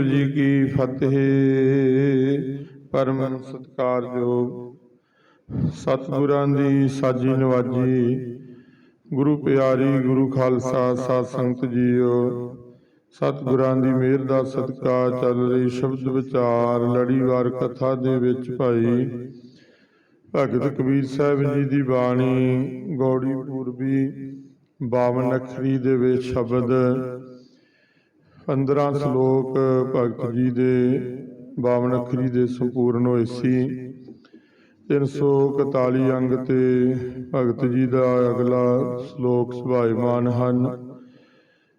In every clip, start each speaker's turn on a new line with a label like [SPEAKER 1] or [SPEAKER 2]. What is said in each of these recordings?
[SPEAKER 1] ਵਾਹਿਗੁਰੂ ਜੀ ਕੀ ਫਤਿਹ। ਪਰਮ ਸਤਿਕਾਰਯੋਗ ਸਤਿਗੁਰਾਂ ਦੀ ਸਾਜੀ ਨਵਾਜੀ। ਗੁਰੂ ਪਿਆਰੀ, ਗੁਰੂ ਖਾਲਸਾ, ਸਾਧ ਸੰਗਤ ਜੀਓ। ਸਤਿਗੁਰਾਂ ਦੀ ਮਿਹਰ ਦਾ ਸਦਕਾ ਚੱਲ ਰਹੀ ਸ਼ਬਦ ਵਿਚਾਰ, ਲੜੀਵਾਰ ਕਥਾ ਦੇ ਵਿੱਚ ਭਾਈ ਭਗਤ ਕਬੀਰ ਸਾਹਿਬ ਜੀ ਦੀ ਬਾਣੀ, ਗੌੜੀ ਪੂਰਬੀ 52 ਅੱਖਰੀ ਦੇ ਵਿੱਚ ਸ਼ਬਦ 15 ਸ਼ਲੋਕ ਭਗਤ ਜੀ ਦੇ 52 ਅੱਖਰੀ ਦੇ ਸੰਪੂਰਨ ਹੋਏ ਸੀ। 341 ਅੰਗ ਤੇ ਭਗਤ ਜੀ ਦਾ ਅਗਲਾ ਸ਼ਲੋਕ ਸੁਭਾਇਮਾਨ ਹਨ।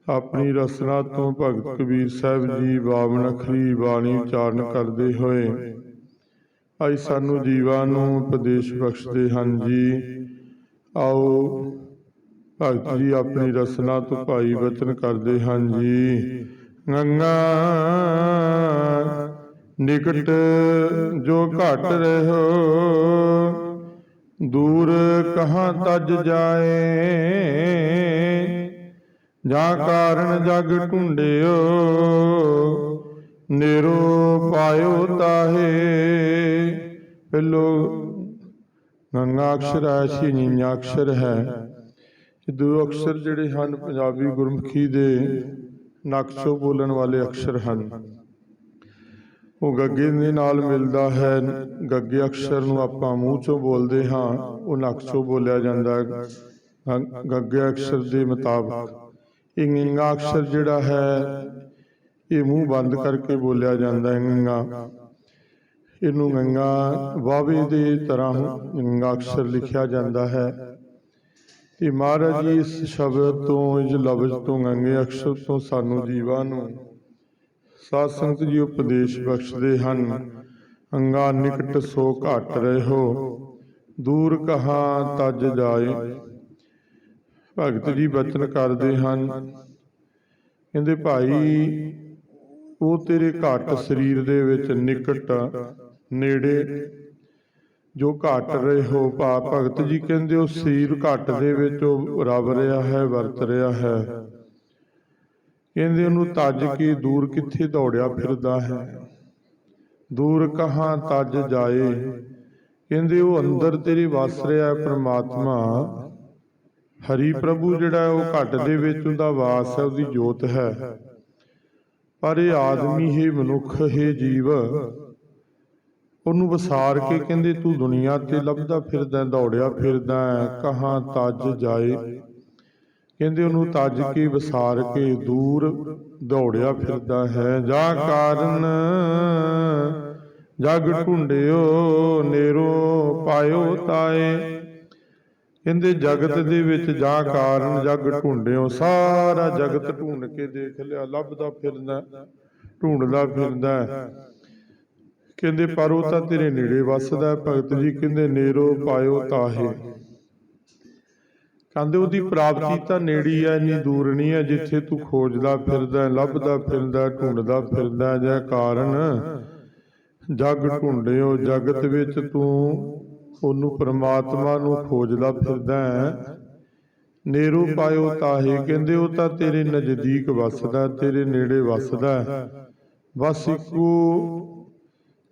[SPEAKER 1] ਆਪਣੀ ਰਸਨਾ ਤੋਂ ਭਗਤ ਕਬੀਰ ਸਾਹਿਬ ਜੀ 52 ਅੱਖਰੀ ਬਾਣੀ ਉਚਾਰਨ ਕਰਦੇ ਹੋਏ ਅੱਜ ਸਾਨੂੰ ਜੀਵਾਂ ਨੂੰ ਉਪਦੇਸ਼ ਬਖਸ਼ਦੇ ਹਨ ਜੀ। ਆਓ ਭਗਤ ਜੀ ਆਪਣੀ ਰਸਨਾ ਤੋਂ ਭਾਈ ਬਚਨ ਕਰਦੇ ਹਨ ਜੀ। ਗੰਗਾ ਨਿਕਟ ਜੋ ਘਟ ਰਹੋ ਦੂਰ ਕਹਾਂ ਤਜ ਜਾਏ, ਜਾਂ ਕਾਰਨ ਜਗ ਢੂੰਡਿਓ ਨਿਰੋ ਪਾਇਓ ਤਾਹੇ। ਪਹਿਲੋ ਗੰਗਾ ਅਕਸ਼ਰ ਹੈ ਛੀਨੀਆਂ ਅਕਸ਼ਰ ਹੈ। ਇਹ ਦੋ ਅਕਸ਼ਰ ਜਿਹੜੇ ਹਨ, ਪੰਜਾਬੀ ਗੁਰਮੁਖੀ ਦੇ ਨਕਸ਼ੋ ਬੋਲਣ ਵਾਲੇ ਅਕਸ਼ਰ ਹਨ। ਉਹ ਗੱਗੇ ਦੇ ਨਾਲ ਮਿਲਦਾ ਹੈ। ਗੱਗੇ ਅਕਸ਼ਰ ਨੂੰ ਆਪਾਂ ਮੂੰਹ ਚੋਂ ਬੋਲਦੇ ਹਾਂ। ਉਹ ਨਕਸ਼ੋ ਬੋਲਿਆ ਜਾਂਦਾ ਹੈ। ਗੱਗੇ ਅਕਸ਼ਰ ਦੇ ਮੁਤਾਬਕ। ਇਹ ਗਿੰਗਾ ਅਕਸ਼ਰ ਜਿਹੜਾ ਹੈ, ਇਹ ਮੂੰਹ ਬੰਦ ਕਰਕੇ ਬੋਲਿਆ ਜਾਂਦਾ ਹੈ ਗਿੰਗਾ ਇਹਨੂੰ ਗੰਗਾ ਵਾਵੇ ਦੇ ਤਰ੍ਹਾਂ ਗੰਗਾ ਅਕਸ਼ਰ ਲਿਖਿਆ ਜਾਂਦਾ ਹੈ। ਤੇ ਮਹਾਰਾਜ ਜੀ ਇਸ ਸ਼ਬਦ ਤੋਂ ਇਸ ਲਫ਼ਜ਼ ਤੋਂ ਗੰਗੇ ਅਕਸ਼ਰ ਤੋਂ ਸਾਨੂੰ ਜੀਵਾਂ ਨੂੰ ਸਾਧ ਸੰਗਤ ਜੀ ਉਪਦੇਸ਼ ਬਖਸ਼ਦੇ ਹਨ। ਅੰਗਾ ਨਿਕਟ ਸੋ ਘਟ ਰਹੋ। ਦੂਰ ਕਹਾਂ ਤਜ ਜਾਏ। ਭਗਤ ਜੀ ਬਚਨ ਕਰਦੇ ਹਨ। ਕਹਿੰਦੇ ਭਾਈ ਉਹ ਤੇਰੇ ਘਟ ਸਰੀਰ ਦੇ ਵਿੱਚ ਨਿਕਟ ਨੇੜੇ ਜੋ ਘਟ ਰਹੇ ਹੋ ਭਾ ਭਗਤ ਜੀ ਕਹਿੰਦੇ ਉਹ ਸਰੀਰ ਘਟ ਦੇ ਵਿੱਚ ਉਹ ਰਵ ਰਿਹਾ ਹੈ, ਵਰਤ ਰਿਹਾ ਹੈ। ਕਹਿੰਦੇ ਉਹਨੂੰ ਤੱਜ ਕੇ ਦੂਰ ਕਿੱਥੇ ਦੌੜਿਆ ਫਿਰਦਾ ਹੈ? ਦੂਰ ਕਹਾਂ ਤੱਜ ਜਾਏ? ਕਹਿੰਦੇ ਉਹ ਅੰਦਰ ਤੇਰੇ ਵਸ ਰਿਹਾ ਹੈ ਪ੍ਰਮਾਤਮਾ। ਹਰੀ ਪ੍ਰਭੂ ਜਿਹੜਾ ਉਹ ਘਟ ਦੇ ਵਿੱਚ ਉਹਦਾ ਵਾਸ ਹੈ, ਉਹਦੀ ਜੋਤ ਹੈ। ਪਰ ਇਹ ਆਦਮੀ ਹੈ ਮਨੁੱਖ ਹੈ ਜੀਵ ਉਹਨੂੰ ਵਸਾਰ ਕੇ ਕਹਿੰਦੇ, ਤੂੰ ਦੁਨੀਆ ਤੇ ਲੱਭਦਾ ਫਿਰਦਾ, ਦੌੜਿਆ ਫਿਰਦਾ, ਕਹਾਂ ਤੱਜ ਜਾਏ? ਕਹਿੰਦੇ ਉਹਨੂੰ ਤੱਜ ਕੇ, ਵਸਾਰ ਕੇ, ਦੂਰ ਦੌੜਿਆ ਫਿਰਦਾ ਹੈ। ਜਾ ਕਾਰਨ ਜਗ ਢੂੰਡਿਓ ਨੇਰੋ ਪਾਇਓ ਤਾਏ। ਕਹਿੰਦੇ, ਜਗਤ ਦੇ ਵਿੱਚ ਜਾ ਕਾਰਨ ਜਗ ਢੂੰਡਿਓ ਸਾਰਾ ਜਗਤ ਢੂੰਡ ਕੇ ਦੇਖ ਲਿਆ, ਲੱਭਦਾ ਫਿਰਦਾ ਢੂੰਡਦਾ ਫਿਰਦਾ। ਕਹਿੰਦੇ ਪਰ ਉਹ ਤਾਂ ਤੇਰੇ ਨੇੜੇ ਵਸਦਾ। ਭਗਤ ਜੀ ਕਹਿੰਦੇ ਨੇਰੋ ਪਾਇਓ ਤਾਹੇ ਕਹਿੰਦੇ ਉਹਦੀ ਪ੍ਰਾਪਤੀ ਤਾਂ ਨੇੜੀ ਹੈ ਇੰਨੀ ਦੂਰ ਨਹੀਂ ਹੈ ਜਿੱਥੇ ਤੂੰ ਖੋਜਦਾ ਫਿਰਦਾ ਲੱਭਦਾ ਫਿਰਦਾ ਢੂੰਡਦਾ ਫਿਰਦਾ ਜੈ ਕਾਰਨ ਜਗ ਢੂੰਡਿਓ ਜਗਤ ਵਿੱਚ ਤੂੰ ਉਹਨੂੰ ਪ੍ਰਮਾਤਮਾ ਨੂੰ ਖੋਜਦਾ ਫਿਰਦਾ ਨੇਰੂ ਪਾਇਓ ਤਾਹੇ ਕਹਿੰਦੇ ਉਹ ਤਾਂ ਤੇਰੇ ਨਜ਼ਦੀਕ ਵਸਦਾ ਤੇਰੇ ਨੇੜੇ ਵਸਦਾ। ਬਸ ਇੱਕੋ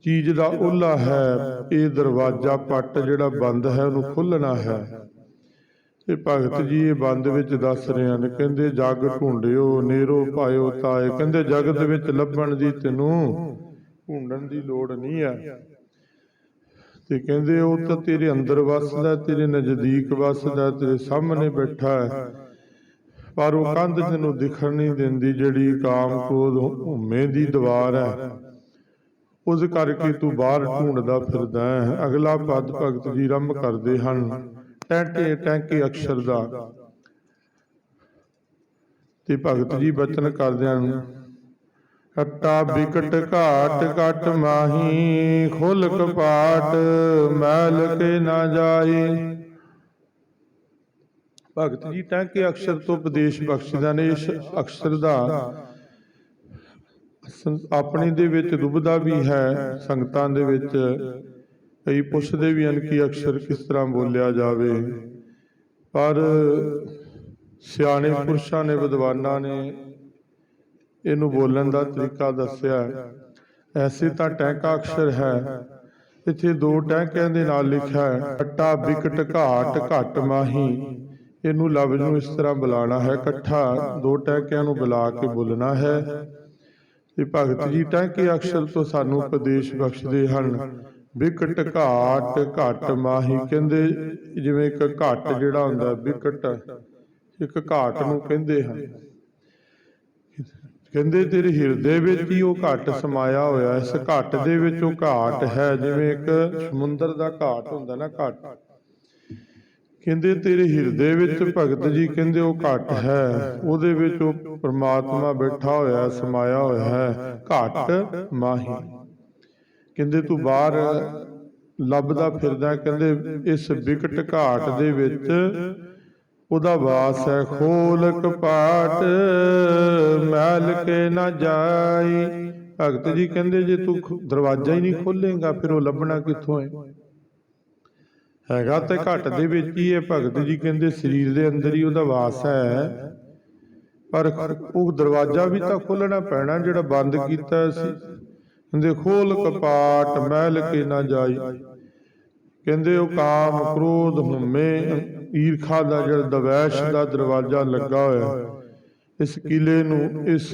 [SPEAKER 1] ਚੀਜ਼ ਦਾ ਓਲਾ ਹੈ ਇਹ ਦਰਵਾਜ਼ਾ ਪੱਟ ਜਿਹੜਾ ਬੰਦ ਹੈ ਉਹਨੂੰ ਖੋਲਣਾ ਹੈ। ਤੇ ਭਗਤ ਜੀ ਇਹ ਬੰਦ ਵਿੱਚ ਦੱਸ ਰਹੇ ਹਨ ਕਹਿੰਦੇ ਜਗ ਢੂੰਡਿਓ ਨੇਰੋ ਪਾਇਓ ਤਾਏ ਕਹਿੰਦੇ ਜਗਤ ਵਿੱਚ ਲੱਭਣ ਦੀ ਤੈਨੂੰ ਢੂੰਡਣ ਦੀ ਲੋੜ ਨਹੀਂ ਹੈ। ਤੇ ਕਹਿੰਦੇ ਉਹ ਤਾਂ ਤੇਰੇ ਅੰਦਰ ਵਸਦਾ ਤੇਰੇ ਨਜ਼ਦੀਕ ਵਸਦਾ ਤੇਰੇ ਸਾਹਮਣੇ ਬੈਠਾ ਹੈ। ਪਰ ਉਹ ਕੰਧ ਤੈਨੂੰ ਦਿਖਣ ਨਹੀਂ ਦਿੰਦੀ ਜਿਹੜੀ ਕਾਮ ਕ੍ਰੋਧ ਹਉਮੈ ਦੀ ਦੀਵਾਰ ਹੈ। ਉਸ ਕਰਕੇ ਤੂੰ ਬਾਹਰ ਢੂੰਡਦਾ ਫਿਰਦਾ ਹੈ। ਅਗਲਾ ਪਦ ਭਗਤ ਜੀ ਰੰਭ ਕਰਦੇ ਹਨ। ਟੈਂਕੇ ਟੈਂਕੇ ਅਕਸ਼ਰ ਦਾ। ਤੇ ਭਗਤ ਜੀ ਬਚਨ ਕਰਦਿਆਂ ਨੂੰ ਕੱਟਾ ਬਿਕਟ ਘਾਟ, ਘਟ ਮਾਹੀ ਖੁੱਲ ਕਪਾਟ ਮੈਲ ਕੇ ਨਾ ਜਾਈ ਭਗਤ ਜੀ ਟੈਂਕੇ ਅਕਸ਼ਰ ਤੋਂ ਉਪਦੇਸ਼ ਬਖਸ਼ਦਾ ਨੇ। ਇਸ ਅਕਸ਼ਰ ਦਾ ਆਪਣੇ ਦੇ ਵਿੱਚ ਦੁਬਦਾ ਵੀ ਹੈ, ਸੰਗਤਾਂ ਦੇ ਵਿੱਚ। ਕਈ ਪੁੱਛਦੇ ਵੀ ਹਨ ਕਿ ਅਕਸ਼ਰ ਕਿਸ ਤਰ੍ਹਾਂ ਬੋਲਿਆ ਜਾਵੇ। ਪਰ ਸਿਆਣੇ ਪੁਰਸ਼ਾਂ ਨੇ, ਵਿਦਵਾਨਾਂ ਨੇ ਇਹਨੂੰ ਬੋਲਣ ਦਾ ਤਰੀਕਾ ਦੱਸਿਆ। ਐਸੇ ਤਾਂ ਟੈਂਕਾ ਅਕਸ਼ਰ ਹੈ। ਇੱਥੇ ਦੋ ਟੈਂਕਿਆਂ ਦੇ ਨਾਲ ਲਿਖਿਆ ਹੈ, ਕੱਟਾ ਬਿਕਟ ਘਾਟ ਘਟ ਮਾਹੀ। ਇਹਨੂੰ ਲਫ਼ਜ਼ ਨੂੰ ਇਸ ਤਰ੍ਹਾਂ ਬੁਲਾਣਾ ਹੈ ਇਕੱਠਾ ਦੋ ਟੈਂਕਿਆਂ ਨੂੰ ਬੁਲਾ ਕੇ ਬੋਲਣਾ ਹੈ। ਤੇ ਭਗਤ ਜੀ ਟੈਂਕੇ ਅਕਸ਼ਰ ਤੋਂ ਸਾਨੂੰ ਉਪਦੇਸ਼ ਬਖਸ਼ਦੇ ਹਨ। ਬਿਕਟ ਘਾਟ, ਘਟ ਮਾਹੀ ਕਹਿੰਦੇ, ਜਿਵੇਂ ਇੱਕ ਘਟ ਜਿਹੜਾ ਹੁੰਦਾ ਬਿਕਟ ਇੱਕ ਘਾਟ ਨੂੰ ਕਹਿੰਦੇ ਹਨ। ਕਹਿੰਦੇ, ਤੇਰੇ ਹਿਰਦੇ ਵਿੱਚ ਹੀ ਉਹ ਘਾਟ ਸਮਾਇਆ ਹੋਇਆ ਇਸ ਘਾਟ ਦੇ ਵਿੱਚ ਉਹ ਘਾਟ ਹੈ, ਜਿਵੇਂ ਇੱਕ ਸਮੁੰਦਰ ਦਾ ਘਾਟ ਹੁੰਦਾ ਨਾ ਘਾਟ। ਕਹਿੰਦੇ ਤੇਰੇ ਹਿਰਦੇ ਵਿੱਚ ਭਗਤ ਜੀ ਕਹਿੰਦੇ ਉਹ ਘਟ ਹੈ। ਉਹਦੇ ਵਿੱਚ ਉਹ ਪ੍ਰਮਾਤਮਾ ਬੈਠਾ ਹੋਇਆ ਸਮਾਇਆ ਹੋਇਆ ਹੈ। ਘਟ ਮਾਹੀ। ਕਹਿੰਦੇ ਤੂੰ ਬਾਹਰ ਲੱਭਦਾ ਫਿਰਦਾ ਕਹਿੰਦੇ ਇਸ ਵਿਕਟ ਘਾਟ ਦੇ ਵਿੱਚ ਉਹਦਾ ਵਾਸ ਹੈ। ਖੋਲ ਕਪਾਟ ਮੈਲ ਕੇ ਨਾ ਜਾਈ। ਭਗਤ ਜੀ ਕਹਿੰਦੇ ਜੇ ਤੂੰ ਦਰਵਾਜ਼ਾ ਹੀ ਨਹੀਂ ਖੋਲੇਗਾ ਫਿਰ ਉਹ ਲੱਭਣਾ ਕਿੱਥੋਂ ਹੈ? ਹੈਗਾ ਤੇ ਘਟ ਦੇ ਵਿੱਚ ਹੀ ਹੈ ਭਗਤ ਜੀ ਕਹਿੰਦੇ ਸਰੀਰ ਦੇ ਅੰਦਰ ਹੀ ਉਹਦਾ ਵਾਸ ਹੈ। ਪਰ ਉਹ ਦਰਵਾਜ਼ਾ ਵੀ ਤਾਂ ਖੋਲਣਾ ਪੈਣਾ ਜਿਹੜਾ ਬੰਦ ਕੀਤਾ ਸੀ। ਕਹਿੰਦੇ ਖੋਲ ਕਪਾਟ ਮਹਿਲ ਕੇ ਨਾ ਜਾਈ। ਕਹਿੰਦੇ ਉਹ ਕਾਮ ਕ੍ਰੋਧ ਹਉਮੈ ਈਰਖਾ ਦਾ ਜਿਹੜਾ ਦਵੈਸ਼ ਦਾ ਦਰਵਾਜ਼ਾ ਲੱਗਾ ਹੋਇਆ ਇਸ ਕਿਲੇ ਨੂੰ ਇਸ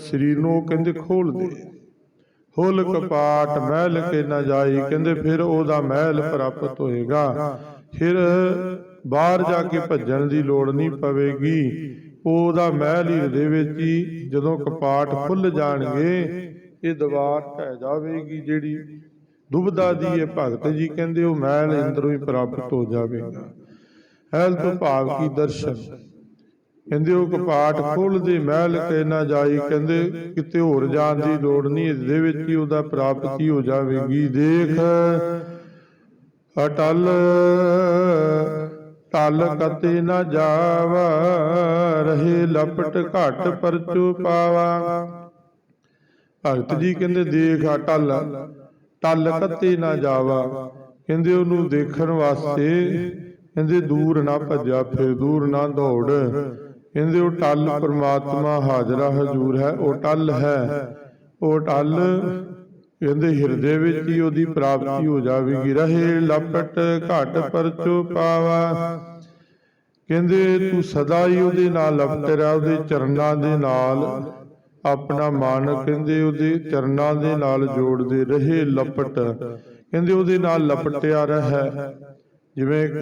[SPEAKER 1] ਸਰੀਰ ਨੂੰ ਕਹਿੰਦੇ ਖੋਲ ਦੇ। ਖੋਲ ਕਪਾਟ ਮਹਿਲ ਕੇ ਨਾ ਜਾਈ। ਕਹਿੰਦੇ ਫਿਰ ਉਹਦਾ ਮਹਿਲ ਪ੍ਰਾਪਤ ਹੋਏਗਾ। ਫਿਰ ਬਾਹਰ ਜਾ ਕੇ ਭੱਜਣ ਦੀ ਲੋੜ ਨਹੀਂ ਪਵੇਗੀ। ਉਹਦਾ ਮਹਿਲ ਹੀ ਦੇ ਵਿੱਚ ਹੀ ਜਦੋਂ ਕਪਾਟ ਖੁੱਲ ਜਾਣਗੇ ਇਹ ਦੀਵਾਰ ਢਹਿ ਜਾਵੇਗੀ ਜਿਹੜੀ ਦੁਬਦਾ ਦੀ ਇਹ ਭਗਤ ਜੀ ਕਹਿੰਦੇ ਉਹ ਮਹਿਲ ਇੰਦਰੋਂ ਹੀ ਪ੍ਰਾਪਤ ਹੋ ਜਾਵੇਗਾ। ਹੈਲ ਤੋਂ ਭਾਵ ਕੀ ਦਰਸ਼ਨ। ਕਹਿੰਦੇ ਉਹ ਕਪਾਟ ਖੋਲਦੇ ਮਹਿਲ ਕੇ ਨਾ ਜਾਈ ਕਹਿੰਦੇ ਕਿਤੇ ਹੋਰ ਜਾਣ ਦੀ ਲੋੜ ਨਹੀਂ ਇਸ ਦੇ ਵਿੱਚ ਹੀ ਉਹਦਾ ਪ੍ਰਾਪਤੀ ਹੋ ਜਾਵੇਗੀ। ਦੇਖ ਅਟਲ ਟਲ ਕਤੇ ਨਾ ਜਾਵਾ ਰਹੇ ਲਪਟ ਘਟ ਪਰਚੂ ਪਾਵਾ। ਭਗਤ ਜੀ ਕਹਿੰਦੇ ਦੇਖ ਅਟਲ ਟਲ ਕਤੇ ਨਾ ਜਾਵਾ। ਕਹਿੰਦੇ ਉਹਨੂੰ ਦੇਖਣ ਵਾਸਤੇ ਕਹਿੰਦੇ ਦੂਰ ਨਾ ਭੱਜਾ ਫਿਰ ਦੂਰ ਨਾ ਦੌੜ। ਕਹਿੰਦੇ ਉਹ ਟਲ ਪਰਮਾਤਮਾ ਹਾਜ਼ਰਾ ਹਜ਼ੂਰ ਹੈ ਉਹ ਟਲ ਹੈ। ਉਹ ਟਲ ਕਹਿੰਦੇ ਹਿਰਦੇ ਵਿੱਚ ਹੀ ਉਹਦੀ ਪ੍ਰਾਪਤੀ ਹੋ ਜਾਵੇਗੀ। ਰਹੇ ਲਪਟ ਘਟ ਪਰਚੋ ਪਾਵਾ। ਕਹਿੰਦੇ ਤੂੰ ਸਦਾ ਹੀ ਉਹਦੇ ਨਾਲ ਲਪਟ ਰਿਹਾ ਉਹਦੇ ਚਰਨਾਂ ਦੇ ਨਾਲ ਆਪਣਾ ਮਨ ਕਹਿੰਦੇ ਉਹਦੇ ਚਰਨਾਂ ਦੇ ਨਾਲ ਜੋੜਦੇ ਰਹੇ ਲਪਟ। ਕਹਿੰਦੇ ਉਹਦੇ ਨਾਲ ਲਪਟਿਆ ਰਹੇ। ਜਿਵੇਂ ਇੱਕ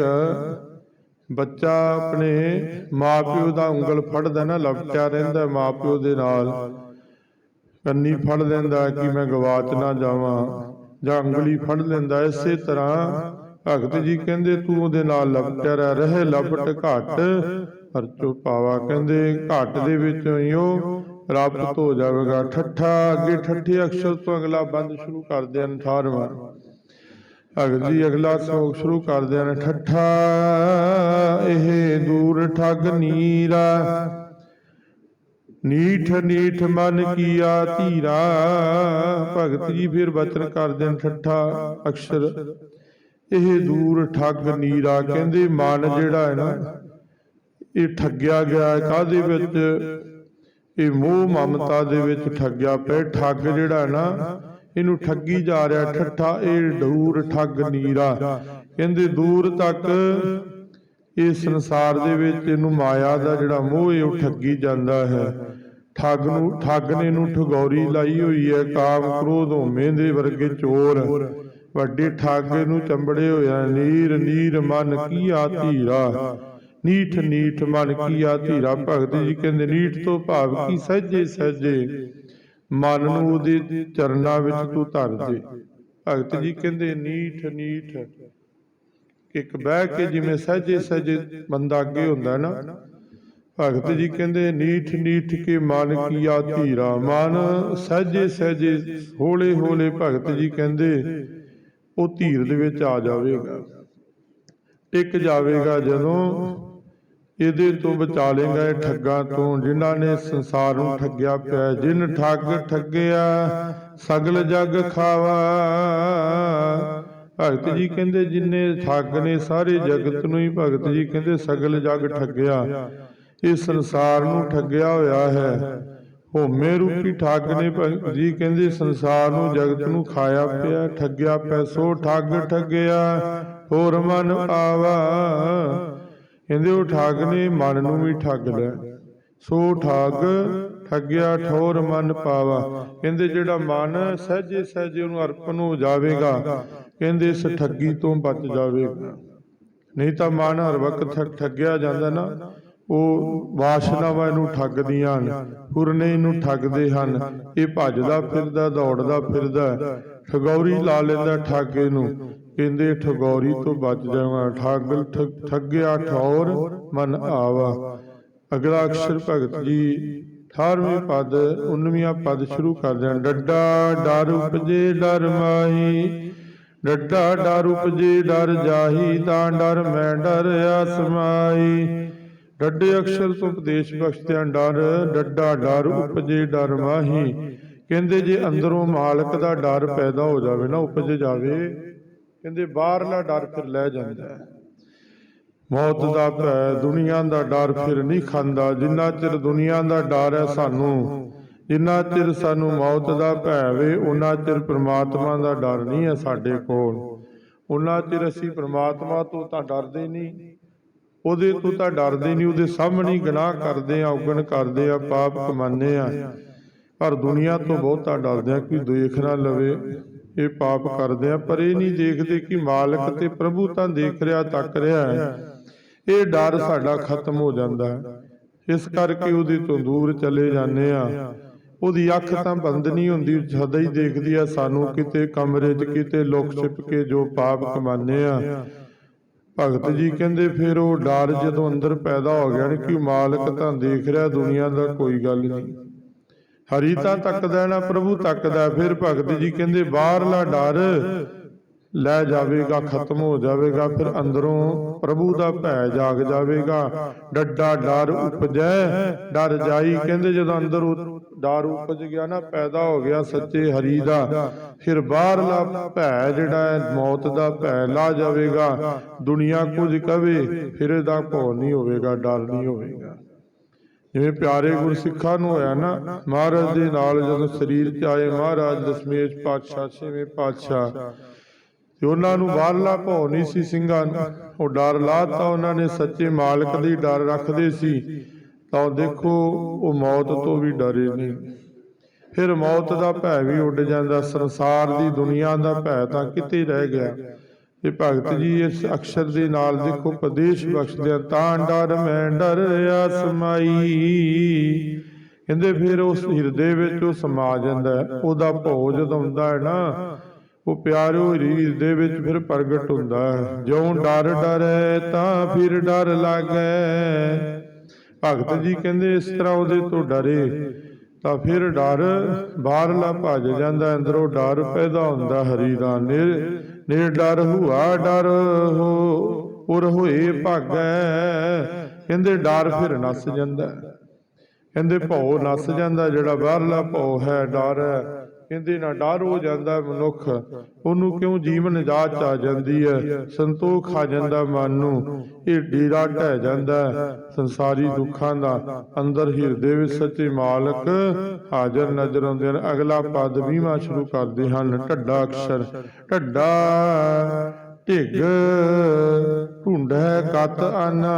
[SPEAKER 1] ਬੱਚਾ ਆਪਣੇ ਮਾਪਿਓ ਦਾ ਉਂਗਲ ਫੜਦਾ ਨਾ, ਲਪਟਿਆ ਰਹਿੰਦਾ ਮਾਪਿਓ ਦੇ ਨਾਲ। ਕੰਨੀ ਫੜ ਲੈਂਦਾ ਕਿ ਮੈਂ ਗਵਾਚ ਨਾ ਜਾਵਾਂ ਜਾਂ ਉਂਗਲੀ ਫੜ ਲੈਂਦਾ, ਇਸੇ ਤਰ੍ਹਾਂ ਭਗਤ ਜੀ ਕਹਿੰਦੇ, ਤੂੰ ਉਹਦੇ ਨਾਲ ਲਪਟਿਆ ਰਹਿ, ਰਹੇ ਲਪਟ ਘਟ ਪਰਚੋ ਪਾਵਾ ਕਹਿੰਦੇ, ਘਟ ਦੇ ਵਿੱਚ ਹੀ ਉਹ ਪ੍ਰਾਪਤ ਹੋ ਜਾਵੇਗਾ। ਠੱਠਾ ਅੱਗੇ ਠੱਠੇ ਅਕਸ਼ਰ ਤੋਂ ਅਗਲਾ ਬੰਦ ਸ਼ੁਰੂ ਕਰਦੇ ਹਨ ਭਗਤ ਜੀ ਅਗਲਾ ਸ਼ਲੋਕ ਸ਼ੁਰੂ ਕਰਦੇ ਹਨ ਠੱਠਾ ਇਹ ਦੂਰ ਠੱਗ ਨੀਰਾ। ਨੀਠ ਨੀਠ ਮਨ ਕੀਆ ਧੀਰਾ। ਭਗਤ ਜੀ ਫਿਰ ਬਚਨ ਕਰਦੇ ਨੇ ਠੱਠਾ ਅਕਸ਼ਰ। ਇਹ ਦੂਰ ਠੱਗ ਨੀਰਾ। ਕਹਿੰਦੇ ਮਨ ਜਿਹੜਾ ਹੈ ਨਾ ਇਹ ਠੱਗਿਆ ਗਿਆ ਹੈ। ਕਾਦੇ ਵਿੱਚ? ਇਹ ਮੋਹ ਮਮਤਾ ਦੇ ਵਿੱਚ ਠੱਗਿਆ ਪਿਆ। ਠੱਗ ਜਿਹੜਾ ਹੈ ਨਾ ਇਹਨੂੰ ਠੱਗੀ ਜਾ ਰਿਹਾ, ਠੱਠਾ ਇਹ ਦੂਰ ਠੱਗ ਨੀਰਾ। ਕਹਿੰਦੇ ਦੂਰ ਤੱਕ ਇਸ ਸੰਸਾਰ ਦੇ ਵਿੱਚ ਇਹਨੂੰ ਮਾਇਆ ਦਾ ਜਿਹੜਾ ਮੋਹ ਹੈ, ਉਹ ਠੱਗੀ ਜਾਂਦਾ ਹੈ। ਠੱਗ ਨੂੰ, ਠੱਗ ਨੇ ਨੂੰ ਠਗੌਰੀ ਲਾਈ ਹੋਈ ਹੈ ਕਾਮ ਕ੍ਰੋਧ ਹੋਮੇ ਦੇ ਵਰਗੇ ਚੋਰ। ਵੱਡੇ ਠੱਗ ਨੂੰ ਚੰਬੜੇ ਹੋਇਆ ਨੀਰ ਨੀਰ ਮਨ ਕੀਆ ਧੀਰਾ? ਨੀਠ ਨੀਠ ਮਨ ਕੀਆ ਧੀਰਾ? ਭਗਤ ਜੀ ਕਹਿੰਦੇ, ਨੀਠ ਤੋਂ ਭਾਵ ਕੀ ਸਹਜੇ ਸਹਜੇ? ਮਨ ਨੂੰ ਉਹਦੇ ਚਰਨਾਂ ਵਿੱਚ ਤੂੰ ਧਰ ਦੇ। ਭਗਤ ਜੀ ਕਹਿੰਦੇ ਨੀਠ ਨੀਠ ਇੱਕ ਬਹਿ ਕੇ ਜਿਵੇਂ ਸਹਜੇ ਸਹਜੇ ਬੰਦਾ ਅੱਗੇ ਹੁੰਦਾ ਨਾ। ਭਗਤ ਜੀ ਕਹਿੰਦੇ ਨੀਠ ਨੀਠ ਕੇ ਮਨ ਕੀਆ ਧੀਰਾ? ਮਨ ਸਹਜੇ ਸਹਜੇ ਹੌਲੇ ਹੌਲੇ ਭਗਤ ਜੀ ਕਹਿੰਦੇ ਉਹ ਧੀਰ ਦੇ ਵਿੱਚ ਆ ਜਾਵੇਗਾ। ਟਿਕ ਜਾਵੇਗਾ ਜਦੋਂ ਇਹਦੇ ਤੋਂ ਬਚਾ ਲੇਗਾ ਇਹ ਠੱਗਾਂ ਤੋਂ, ਜਿਨ੍ਹਾਂ ਨੇ ਸੰਸਾਰ ਨੂੰ ਠੱਗਿਆ ਪਿਆ। ਜਿਨ ਠੱਗ ਠੱਗਿਆ, ਸਗਲ ਜਗ ਖਾਵਾ। ਭਗਤ ਜੀ ਕਹਿੰਦੇ ਜਿਨੇ ਠੱਗ ਨੇ, ਸਾਰੇ ਜਗਤ ਨੂੰ ਹੀ ਭਗਤ ਜੀ ਕਹਿੰਦੇ ਸਗਲ ਜਗ ਠੱਗਿਆ। ਇਹ ਸੰਸਾਰ ਨੂੰ ਠੱਗਿਆ ਹੋਇਆ ਹੈ। ਹੋਮੇ ਰੂਪੀ ਠੱਗ ਨੇ ਭਗਤ ਜੀ ਕਹਿੰਦੇ ਸੰਸਾਰ ਨੂੰ, ਜਗਤ ਨੂੰ ਖਾਇਆ ਪਿਆ, ਠੱਗਿਆ ਪੈਸੋ ਠੱਗ ਠੱਗਿਆ, ਹੋਰ ਮਨ ਆਵਾ। ਕਹਿੰਦੇ ਉਹ ਠੱਗ ਨੇ ਮਨ ਨੂੰ ਵੀ ਠੱਗ ਲਿਆ ਸੋ ਠੱਗ ਠੱਗਿਆ ਠੋਰ ਮਨ ਪਾਵਾ। ਕਹਿੰਦੇ ਜਿਹੜਾ ਮਨ ਸਹਜੇ ਸਹਜੇ ਉਹਨੂੰ ਅਰਪਣ ਹੋ ਜਾਵੇਗਾ, ਕਹਿੰਦੇ ਇਸ ਠੱਗੀ ਤੋਂ ਬਚ ਜਾਵੇਗਾ। ਨਹੀਂ ਤਾਂ ਮਨ ਹਰ ਵਕਤ ਠੱਗਿਆ ਜਾਂਦਾ ਨਾ। ਉਹ ਵਾਸ਼ਨਾਵਾਂ ਇਹਨੂੰ ਠੱਗਦੀਆਂ ਹਨ ਪੁਰਨੇ ਇਹਨੂੰ ਠੱਗਦੇ ਹਨ। ਇਹ ਭੱਜਦਾ ਫਿਰਦਾ, ਦੌੜਦਾ ਫਿਰਦਾ ਠਗੌਰੀ ਲਾ ਲੈਂਦਾ ਠਾਗੇ ਨੂੰ। ਕਹਿੰਦੇ, ਠਗੌਰੀ ਤੋਂ ਬਚ ਜਾਵਾਂ। ਠੱਗ ਠੱਗਿਆ ਠੌਰ ਮਨ ਆਵਾ। ਅਗਲਾ ਅਕਸ਼ਰ ਭਗਤ ਜੀ 18ਵੇਂ ਪਦ 19ਵਾਂ ਪਦ ਸ਼ੁਰੂ ਕਰਦੇ ਹਨ। ਡੱਡਾ ਡਰ ਉਪਜੇ ਡਰ ਮਾਹੀ, ਡੱਡਾ ਡਰ ਉਪਜੇ ਡਰ ਜਾਹੀ, ਤਾਂ ਡਰ ਮੈਂ ਡਰ ਆਸਮਾਈ। ਡੱਡੇ ਅਕਸ਼ਰ ਤੋਂ ਉਪਦੇਸ਼ ਬਖਸ਼ਦਿਆਂ ਡਰ, ਡੱਡਾ ਡਰ ਉਪਜੇ ਡਰ ਮਾਹੀ ਕਹਿੰਦੇ ਜੇ ਅੰਦਰੋਂ ਮਾਲਕ ਦਾ ਡਰ ਪੈਦਾ ਹੋ ਜਾਵੇ ਨਾ ਉਪਜ ਜਾਵੇ ਕਹਿੰਦੇ ਬਾਹਰਲਾ ਡਰ ਫਿਰ ਲੈ ਜਾਂਦਾ। ਹੈ ਮੌਤ ਦਾ ਭੈ ਦੁਨੀਆ ਦਾ ਡਰ ਫਿਰ ਨਹੀਂ ਖਾਂਦਾ। ਜਿੰਨਾ ਚਿਰ ਦੁਨੀਆ ਦਾ ਡਰ ਹੈ ਸਾਨੂੰ ਜਿੰਨਾ ਚਿਰ ਸਾਨੂੰ ਮੌਤ ਦਾ ਭੈ ਵੇ ਉਹਨਾਂ ਚਿਰ ਪ੍ਰਮਾਤਮਾ ਦਾ ਡਰ ਨਹੀਂ ਹੈ ਸਾਡੇ ਕੋਲ। ਉਹਨਾਂ ਚਿਰ ਅਸੀਂ ਪ੍ਰਮਾਤਮਾ ਤੋਂ ਤਾਂ ਡਰਦੇ ਨਹੀਂ। ਉਹਦੇ ਤੋਂ ਤਾਂ ਡਰਦੇ ਨਹੀਂ ਉਹਦੇ ਸਾਹਮਣੇ ਗੁਨਾਹ ਕਰਦੇ ਆ ਉਗਣ ਕਰਦੇ ਆ ਪਾਪ ਕਮਾਉਂਦੇ ਆ। ਪਰ ਦੁਨੀਆ ਤੋਂ ਬਹੁਤਾ ਡਰਦੇ ਆ ਕਿ ਦੇਖ ਨਾ ਲਵੇ। ਇਹ ਪਾਪ ਕਰਦੇ ਆ, ਪਰ ਇਹ ਨਹੀਂ ਦੇਖਦੇ ਕਿ ਮਾਲਕ ਤੇ ਪ੍ਰਭੂ ਤਾਂ ਦੇਖ ਰਿਹਾ, ਤੱਕ ਰਿਹਾ ਹੈ। ਇਹ ਡਰ ਸਾਡਾ ਖਤਮ ਹੋ ਜਾਂਦਾ ਹੈ। ਇਸ ਕਰਕੇ ਉਹਦੇ ਤੋਂ ਦੂਰ ਚਲੇ ਜਾਂਦੇ ਆ। ਉਹਦੀ ਅੱਖ ਤਾਂ ਬੰਦ ਨਹੀਂ ਹੁੰਦੀ, ਸਦਾ ਹੀ ਦੇਖਦੀ ਆ ਸਾਨੂੰ ਕਿਤੇ ਕਮਰੇ 'ਚ, ਕਿਤੇ ਲੁਕ ਛਿਪ ਕੇ ਜੋ ਪਾਪ ਕਮਾਉਂਦੇ ਆ। ਭਗਤ ਜੀ ਕਹਿੰਦੇ, ਫਿਰ ਉਹ ਡਰ ਜਦੋਂ ਅੰਦਰ ਪੈਦਾ ਹੋ ਗਿਆ ਕਿ ਮਾਲਕ ਤਾਂ ਦੇਖ ਰਿਹਾ, ਦੁਨੀਆ ਦਾ ਕੋਈ ਗੱਲ ਨਹੀਂ। ਹਰੀ ਤਾਂ ਤੱਕਦਾ ਨਾ ਪ੍ਰਭੂ ਤੱਕਦਾ ਫਿਰ ਭਗਤ ਜੀ ਕਹਿੰਦੇ ਬਾਹਰਲਾ ਡਰ ਲੈ ਜਾਵੇਗਾ ਖਤਮ ਹੋ ਜਾਵੇਗਾ ਫਿਰ ਅੰਦਰੋਂ ਪ੍ਰਭੂ ਦਾ ਭੈ ਜਾਗ ਜਾਵੇਗਾ। ਡੱਡਾ ਡਰ ਉਪਜੈ ਡਰ ਜਾਈ ਕਹਿੰਦੇ ਜਦੋਂ ਅੰਦਰ ਡਰ ਉਪਜ ਗਿਆ ਨਾ ਪੈਦਾ ਹੋ ਗਿਆ ਸੱਚੇ ਹਰੀ ਦਾ। ਫਿਰ ਬਾਹਰਲਾ ਭੈ ਜਿਹੜਾ ਹੈ ਮੌਤ ਦਾ ਭੈ ਲਾ ਜਾਵੇਗਾ। ਦੁਨੀਆ ਕੁਝ ਕਵੇ ਫਿਰ ਇਹਦਾ ਭੌ ਨਹੀਂ ਹੋਵੇਗਾ ਡਰ ਨਹੀਂ ਹੋਵੇਗਾ। ਜਿਵੇਂ ਪਿਆਰੇ ਗੁਰਸਿੱਖਾਂ ਨੂੰ ਹੋਇਆ ਨਾ, ਮਹਾਰਾਜ ਦੇ ਨਾਲ ਜਦੋਂ ਸਰੀਰ 'ਚ ਆਏ, ਮਹਾਰਾਜ ਦਸ਼ਮੇਸ਼ ਪਾਤਸ਼ਾਹ, ਛੇਵੇਂ ਪਾਤਸ਼ਾਹ, ਤੇ ਉਹਨਾਂ ਨੂੰ ਬਾਹਰਲਾ ਭੌ ਨਹੀਂ ਸੀ ਸਿੰਘਾਂ ਨੂੰ। ਉਹ ਡਰ ਲਾਤਾ ਉਹਨਾਂ ਨੇ, ਸੱਚੇ ਮਾਲਕ ਦੀ ਡਰ ਰੱਖਦੇ ਸੀ। ਤਾਂ ਦੇਖੋ, ਉਹ ਮੌਤ ਤੋਂ ਵੀ ਡਰੇ ਨਹੀਂ। ਫਿਰ ਮੌਤ ਦਾ ਭੈ ਵੀ ਉੱਡ ਜਾਂਦਾ, ਸੰਸਾਰ ਦੀ ਦੁਨੀਆ ਦਾ ਭੈ ਤਾਂ ਕਿਤੇ ਰਹਿ ਗਿਆ। ਇਹ ਭਗਤ ਜੀ ਇਸ ਅਕਸ਼ਰ ਦੇ ਨਾਲ ਦੇਖੋ ਉਪਦੇਸ਼ ਬਖਸ਼ਦੇ ਤਾਂ ਡਰ ਮੈਂ ਡਰ ਆਸਮਾਈ ਕਹਿੰਦੇ ਫਿਰ ਉਸ ਹਿਰਦੇ ਵਿੱਚ ਉਹ ਸਮਾ ਜਾਂਦਾ। ਉਹਦਾ ਭੋ ਜਦੋਂ ਹੁੰਦਾ ਹੈ ਨਾ। ਉਹ ਪਿਆਰੋ ਹਿਰਦੇ ਵਿੱਚ ਫਿਰ ਪ੍ਰਗਟ ਹੁੰਦਾ ਜਿਉਂ ਡਰ ਡਰੈ ਤਾਂ ਫਿਰ ਡਰ ਲਾਗੈ ਭਗਤ ਜੀ ਕਹਿੰਦੇ ਇਸ ਤਰ੍ਹਾਂ ਉਹਦੇ ਤੋਂ ਡਰੇ। ਤਾਂ ਫਿਰ ਡਰ ਬਾਹਰਲਾ ਭੱਜ ਜਾਂਦਾ ਅੰਦਰੋਂ ਡਰ ਪੈਦਾ ਹੁੰਦਾ ਹਰੀ ਦਾ ਨਿਰ ਨਿਰ ਡਰ ਹੁਆ ਡਰ ਹੋ ਉਰ ਹੋਏ ਭਾਗੈ ਕਹਿੰਦੇ ਡਰ ਫਿਰ ਨਸ ਜਾਂਦਾ। ਕਹਿੰਦੇ ਭਉ ਨਸ ਜਾਂਦਾ ਜਿਹੜਾ ਬਾਹਰਲਾ ਭਉ ਹੈ ਡਰ। ਹੈ ਕਹਿੰਦੇ ਨਾ ਡਰ ਹੋ ਜਾਂਦਾ ਮਨੁੱਖ। ਉਹਨੂੰ ਕਿਉਂ ਜੀਵਨ ਜਾਚ ਆ ਜਾਂਦੀ ਹੈ? ਸੰਤੋਖ ਆ ਜਾਂਦਾ ਮਨ ਨੂੰ। ਇਹ ਡੀਰਾ ਢਹਿ ਜਾਂਦਾ ਸੰਸਾਰੀ ਦੁੱਖਾਂ ਦਾ ਅੰਦਰ ਹਿਰਦੇ ਵਿੱਚ ਸੱਚੇ ਮਾਲਕ ਹਾਜ਼ਰ ਨਜ਼ਰ ਆਉਂਦੇ ਹਨ। ਅਗਲਾ ਪਦ 20ਵਾਂ ਸ਼ੁਰੂ ਕਰਦੇ ਹਨ। ਢੱਡਾ ਅਕਸ਼ਰ। ਢੱਡਾ ਢਿੱਗ। ਢੂੰਡੈ ਕਤ ਆਨਾ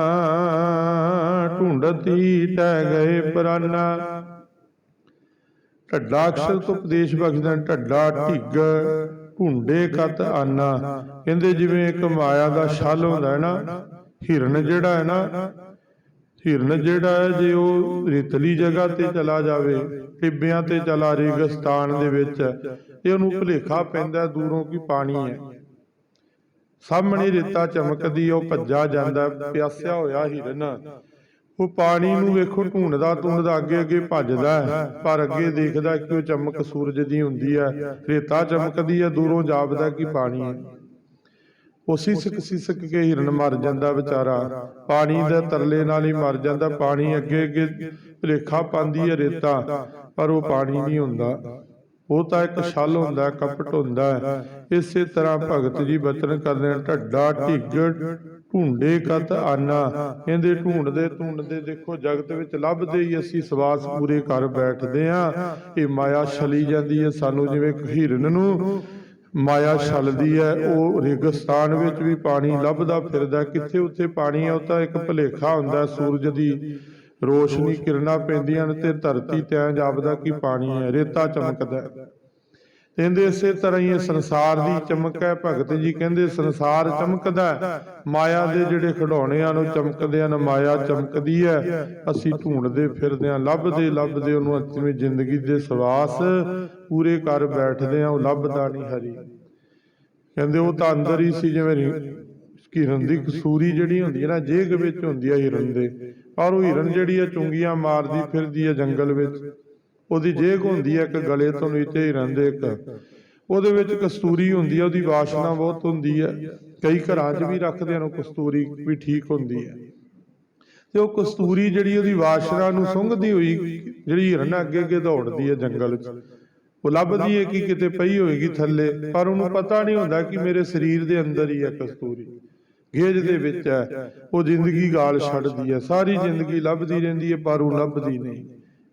[SPEAKER 1] ਢੂੰਡਤੀ ਟੈ ਗਏ ਪ੍ਰਾਨਾ। ਢੱਡਾ ਅਕਸ਼ਰ ਤੋਂ ਉਪਦੇਸ਼ ਬਖਸ਼ਦਾ, ਢੱਡਾ ਢਿੱਗ ਢੂੰਡੇ ਕਤ ਆਨਾ ਕਹਿੰਦੇ ਜਿਵੇਂ ਇੱਕ ਮਾਇਆ ਦਾ ਛਲ ਹੁੰਦਾ ਹੈ ਨਾ, ਹਿਰਨ ਜਿਹੜਾ ਹੈ ਨਾ, ਹਿਰਨ ਜਿਹੜਾ ਹੈ, ਜੇ ਉਹ ਰੇਤਲੀ ਜਗ੍ਹਾ ਤੇ ਚਲਾ ਜਾਵੇ, ਟਿੱਬਿਆਂ ਤੇ ਚਲਾ, ਰੇਗਿਸਤਾਨ ਦੇ ਵਿੱਚ ਇਹ ਉਹਨੂੰ ਭੁਲੇਖਾ ਪੈਂਦਾ ਦੂਰੋਂ ਕਿ ਪਾਣੀ ਹੈ। ਸਾਹਮਣੇ ਰੇਤਾ ਚਮਕਦੀ, ਉਹ ਭੱਜਾ ਜਾਂਦਾ, ਪਿਆਸਿਆ ਹੋਇਆ ਹਿਰਨ। ਉਹ ਪਾਣੀ ਨੂੰ ਵੇਖੋ ਢੂੰਡਦਾ ਢੂੰਡਦਾ ਅੱਗੇ ਅੱਗੇ ਭੱਜਦਾ ਹੈ। ਪਰ ਅੱਗੇ ਦੇਖਦਾ ਕਿ ਉਹ ਚਮਕ ਸੂਰਜ ਦੀ ਹੁੰਦੀ ਹੈ। ਰੇਤਾ ਚਮਕਦੀ ਹੈ ਦੂਰੋਂ ਜਾਪਦਾ ਕਿ ਪਾਣੀ ਹੈ। ਉਹ ਸਿਸਕ ਸਿਸਕ ਕੇ ਹਿਰਨ ਮਰ ਜਾਂਦਾ ਵਿਚਾਰਾ। ਪਾਣੀ ਦੇ ਤਰਲੇ ਨਾਲ ਹੀ ਮਰ ਜਾਂਦਾ। ਪਾਣੀ ਅੱਗੇ ਅੱਗੇ ਭੁਲੇਖਾ ਪਾਉਂਦੀ ਹੈ ਰੇਤਾ। ਪਰ ਉਹ ਪਾਣੀ ਨਹੀਂ ਹੁੰਦਾ। ਉਹ ਤਾਂ ਇੱਕ ਛਲ ਹੁੰਦਾ ਕਪਟ ਹੁੰਦਾ। ਇਸੇ ਤਰ੍ਹਾਂ ਭਗਤ ਜੀ ਬਚਨ ਕਰਦੇ ਢੱਡਾ ਢਿੱਗ ਢੂੰਡੇ ਕਤ ਆਨਾ। ਇਹਦੇ ਢੂੰਡਦੇ ਢੂੰਡਦੇ ਦੇਖੋ, ਜਗਤ ਵਿੱਚ ਲੱਭਦੇ ਹੀ ਅਸੀਂ ਸਵਾਸ ਪੂਰੇ ਕਰ ਬੈਠਦੇ ਆ ਇਹ ਮਾਇਆ ਛਲੀ ਜਾਂਦੀ ਹੈ ਸਾਨੂੰ ਜਿਵੇਂ ਹਿਰਨ ਨੂੰ। ਮਾਇਆ ਛਲਦੀ ਹੈ, ਉਹ ਰੇਗਿਸਤਾਨ ਵਿੱਚ ਵੀ ਪਾਣੀ ਲੱਭਦਾ ਫਿਰਦਾ। ਕਿੱਥੇ ਉੱਥੇ ਪਾਣੀ ਹੈ, ਉਹ ਤਾਂ ਇੱਕ ਭੁਲੇਖਾ ਹੁੰਦਾ ਸੂਰਜ ਦੀ ਰੋਸ਼ਨੀ, ਕਿਰਨਾਂ ਪੈਂਦੀਆਂ ਨੇ ਤੇ ਧਰਤੀ ਤੈਂ ਜਾਪਦਾ ਕਿ ਪਾਣੀ ਹੈ, ਰੇਤਾ ਚਮਕਦਾ ਕਹਿੰਦੇ ਇਸੇ ਤਰ੍ਹਾਂ ਹੀ ਇਹ ਸੰਸਾਰ ਦੀ ਚਮਕ ਹੈ। ਭਗਤ ਜੀ ਕਹਿੰਦੇ ਸੰਸਾਰ ਚਮਕਦਾ ਮਾਇਆ ਦੇ ਜਿਹੜੇ ਖਿਡੌਣਿਆਂ ਨੂੰ ਚਮਕਦੇ ਹਨ, ਮਾਇਆ ਚਮਕਦੀ ਹੈ। ਅਸੀਂ ਢੂੰਡਦੇ ਫਿਰਦੇ ਹਾਂ, ਲੱਭਦੇ ਲੱਭਦੇ ਉਹਨੂੰ ਅੰਤਮੀ ਜ਼ਿੰਦਗੀ ਦੇ ਸਵਾਸ ਪੂਰੇ ਕਰ ਬੈਠਦੇ ਹਾਂ, ਉਹ ਲੱਭਦਾ ਨਹੀਂ ਹਰੀ। ਕਹਿੰਦੇ ਉਹ ਤਾਂ ਅੰਦਰ ਹੀ ਸੀ ਜਿਵੇਂ ਹਿ- ਹਿਰਨ ਦੀ ਕਸੂਰੀ ਜਿਹੜੀ ਹੁੰਦੀ ਹੈ ਨਾ, ਜੇਗ ਵਿੱਚ ਹੁੰਦੀ ਹੈ ਹਿਰਨ ਦੇ। ਔਰ ਉਹ ਹਿਰਨ ਜਿਹੜੀ ਹੈ, ਚੁੰਗੀਆਂ ਮਾਰਦੀ ਫਿਰਦੀ ਹੈ ਜੰਗਲ ਵਿੱਚ। ਉਹਦੀ ਜੇਗ ਹੁੰਦੀ ਹੈ ਇੱਕ ਗਲੇ ਤੋਂ ਨੀਚੇ ਹਿਰਨ ਦੇ ਇੱਕ। ਉਹਦੇ ਵਿੱਚ ਕਸਤੂਰੀ ਹੁੰਦੀ ਹੈ ਉਹਦੀ ਵਾਸ਼ਨਾ ਬਹੁਤ ਹੁੰਦੀ ਹੈ ਕਈ ਘਰਾਂ 'ਚ ਵੀ ਰੱਖਦੇ ਹਨ ਕਸਤੂਰੀ ਵੀ ਠੀਕ ਹੁੰਦੀ ਹੈ ਤੇ ਉਹ ਕਸਤੂਰੀ ਜਿਹੜੀ ਉਹਦੀ ਵਾਸ਼ਨਾ ਨੂੰ ਸੁੰਘਦੀ ਹੋਈ ਜਿਹੜੀ ਹਿਰਨ ਅੱਗੇ ਅੱਗੇ ਦੌੜਦੀ ਹੈ ਜੰਗਲ 'ਚ। ਉਹ ਲੱਭਦੀ ਹੈ ਕਿ ਕਿਤੇ ਪਈ ਹੋਏਗੀ ਥੱਲੇ ਪਰ ਉਹਨੂੰ ਪਤਾ ਨਹੀਂ ਹੁੰਦਾ ਕਿ ਮੇਰੇ ਸਰੀਰ ਦੇ ਅੰਦਰ ਹੀ ਹੈ ਕਸਤੂਰੀ। ਗੇਜ ਦੇ ਵਿੱਚ ਹੈ। ਉਹ ਜ਼ਿੰਦਗੀ ਗਾਲ ਛੱਡਦੀ ਹੈ ਸਾਰੀ ਜ਼ਿੰਦਗੀ ਲੱਭਦੀ ਰਹਿੰਦੀ ਹੈ ਪਰ ਉਹ ਲੱਭਦੀ ਨਹੀਂ।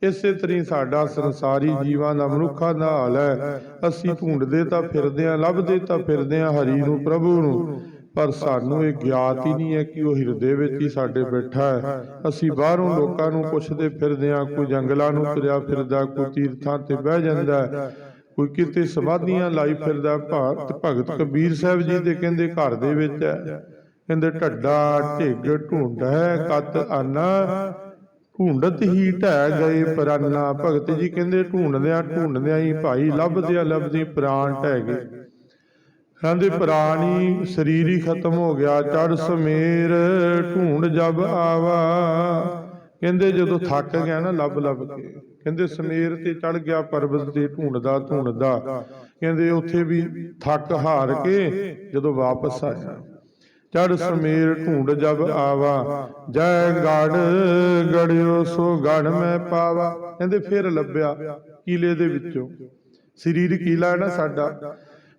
[SPEAKER 1] ਇਸੇ ਤਰ੍ਹਾਂ ਸਾਡਾ ਸੰਸਾਰੀ ਜੀਵਾਂ ਦਾ ਮਨੁੱਖਾਂ ਦਾ ਹਾਲ ਹੈ। ਅਸੀਂ ਢੂੰਡਦੇ ਤਾਂ ਫਿਰਦੇ ਹਾਂ, ਲੱਭਦੇ ਤਾਂ ਫਿਰਦੇ ਹਾਂ ਹਰੀ ਨੂੰ, ਪ੍ਰਭੂ ਨੂੰ। ਪਰ ਸਾਨੂੰ ਇਹ ਗਿਆਤ ਹੀ ਨਹੀਂ ਹੈ ਕਿ ਉਹ ਹਿਰਦੇ ਵਿੱਚ ਹੀ ਸਾਡੇ ਬੈਠਾ ਹੈ। ਅਸੀਂ ਬਾਹਰੋਂ ਲੋਕਾਂ ਨੂੰ ਪੁੱਛਦੇ ਫਿਰਦੇ ਹਾਂ, ਕੋਈ ਜੰਗਲਾਂ ਨੂੰ ਤੁਰਿਆ ਫਿਰਦਾ, ਕੋਈ ਤੀਰਥਾਂ ਤੇ ਬਹਿ ਜਾਂਦਾ ਕੋਈ ਕਿਤੇ ਸਮਾਧੀਆਂ ਲਾਈ ਫਿਰਦਾ, ਭਾਰਤ ਭਗਤ ਕਬੀਰ ਸਾਹਿਬ ਜੀ ਦੇ ਕਹਿੰਦੇ ਘਰ ਦੇ ਵਿੱਚ ਹੈ। ਕਹਿੰਦੇ, ਢੱਡਾ, ਢਿੱਗ, ਢੂੰਡ ਹੈ ਕਤ ਆਨਾ ਢੂੰਡਤ ਹੀ ਢਹਿ ਗਏ ਪ੍ਰਾਨਾ। ਭਗਤ ਜੀ ਕਹਿੰਦੇ ਢੂੰਡਦਿਆਂ ਢੂੰਡਦਿਆਂ ਹੀ ਭਾਈ ਲੱਭਦਿਆਂ ਲੱਭਦੀ ਪ੍ਰਾਣ ਢਹਿ ਗਏ। ਕਹਿੰਦੇ ਪ੍ਰਾਣੀ ਸਰੀਰ ਹੀ ਖਤਮ ਹੋ ਗਿਆ, ਚੜ ਸਮੇਰ ਢੂੰਡ ਜਬ ਆਵਾ। ਕਹਿੰਦੇ ਜਦੋਂ ਥੱਕ ਗਿਆ ਨਾ ਲੱਭ ਲੱਭ ਕੇ, ਕਹਿੰਦੇ ਸਮੇਰ ਤੇ ਚੜ ਗਿਆ, ਪਰਬਤ ਤੇ ਢੂੰਡਦਾ ਢੂੰਡਦਾ। ਕਹਿੰਦੇ ਉੱਥੇ ਵੀ ਥੱਕ ਹਾਰ ਕੇ ਜਦੋਂ ਵਾਪਸ ਆਇਆ। ਚੜ ਸਮੇਰ ਢੂੰਡ ਜਬ ਆਵਾ। ਜੈ ਗੜ ਗੜਿਓ ਸੋ ਗੜ ਮੈਂ ਪਾਵਾ। ਕਹਿੰਦੇ ਫਿਰ ਲੱਭਿਆ ਕਿਲੇ ਦੇ ਵਿੱਚੋਂ। ਸਰੀਰ ਕਿਲਾ ਹੈ ਨਾ ਸਾਡਾ।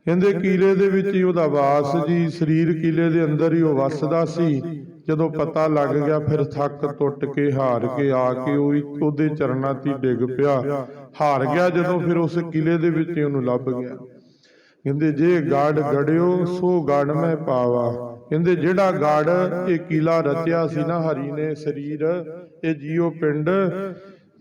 [SPEAKER 1] ਕਹਿੰਦੇ ਕੀਲੇ ਦੇ ਵਿੱਚ ਹੀ ਉਹਦਾ ਵਾਸ ਜੀ। ਸਰੀਰ ਕਿਲੇ ਦੇ ਅੰਦਰ ਹੀ ਉਹ ਵਸਦਾ ਸੀ। ਜਦੋਂ ਪਤਾ ਲੱਗ ਗਿਆ, ਫਿਰ ਥੱਕ ਟੁੱਟ ਕੇ ਹਾਰ ਕੇ ਆ ਕੇ ਉਹ ਹੀ ਉਹਦੇ ਚਰਨਾਂ 'ਤੇ ਡਿੱਗ ਪਿਆ। ਹਾਰ ਗਿਆ ਜਦੋਂ ਫਿਰ ਉਸ ਕਿਲੇ ਦੇ ਵਿੱਚ ਹੀ ਉਹਨੂੰ ਲੱਭ ਗਿਆ। ਕਹਿੰਦੇ, ਜੇ ਗਾੜ ਗੜਿਓ, ਸੋ ਗੜ ਮੈਂ ਪਾਵਾ। ਕਹਿੰਦੇ, ਜਿਹੜਾ ਗੜ ਇਹ ਕਿਲਾ ਰਚਿਆ ਸੀ ਨਾ ਹਰੀ ਨੇ ਸਰੀਰ, ਇਹ ਜੀਓ ਪਿੰਡ,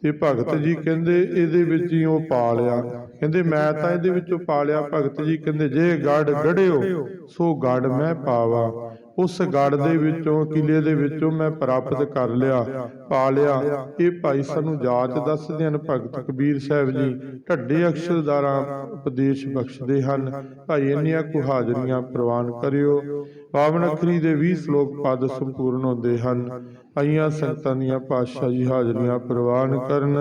[SPEAKER 1] ਤੇ ਭਗਤ ਜੀ ਕਹਿੰਦੇ, ਇਹਦੇ ਵਿੱਚ ਹੀ ਉਹ ਪਾ ਲਿਆ। ਕਹਿੰਦੇ, ਮੈਂ ਤਾਂ ਇਹਦੇ ਵਿੱਚੋਂ ਪਾ ਲਿਆ। ਭਗਤ ਜੀ ਕਹਿੰਦੇ, ਜੇ ਗੜ ਗੜਿਓ, ਸੋ ਗੜ ਮੈਂ ਪਾਵਾ। ਉਸ ਗੜ ਦੇ ਵਿੱਚੋਂ ਕਿਲੇ ਦੇ ਵਿੱਚੋਂ ਮੈਂ ਪ੍ਰਾਪਤ ਕਰ ਲਿਆ, ਪਾ ਲਿਆ। ਇਹ ਭਾਈ ਸਾਨੂੰ ਜਾਚ ਦੱਸਦੇ ਹਨ, ਭਗਤ ਕਬੀਰ ਸਾਹਿਬ ਜੀ, ਢੱਡੇ ਅਕਸ਼ਰਦਾਰਾਂ ਉਪਦੇਸ਼ ਬਖਸ਼ਦੇ ਹਨ। ਭਾਈ ਇੰਨੀਆਂ ਕੁ ਹਾਜ਼ਰੀਆਂ ਪ੍ਰਵਾਨ ਕਰਿਓ। ਪਾਵਨ ਅਖਰੀ ਦੇ 20 ਸ਼ਲੋਕ ਪਦ ਸੰਪੂਰਨ ਹੁੰਦੇ ਹਨ। ਆਈਆਂ ਸੰਗਤਾਂ ਦੀਆਂ ਪਾਤਸ਼ਾਹ ਜੀ ਹਾਜ਼ਰੀਆਂ ਪ੍ਰਵਾਨ ਕਰਨ।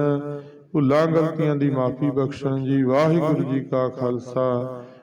[SPEAKER 1] ਭੁੱਲਾਂ ਗਲਤੀਆਂ ਦੀ ਮਾਫੀ ਬਖਸ਼ਣ ਜੀ। ਵਾਹਿਗੁਰੂ ਜੀ ਕਾ ਖਾਲਸਾ।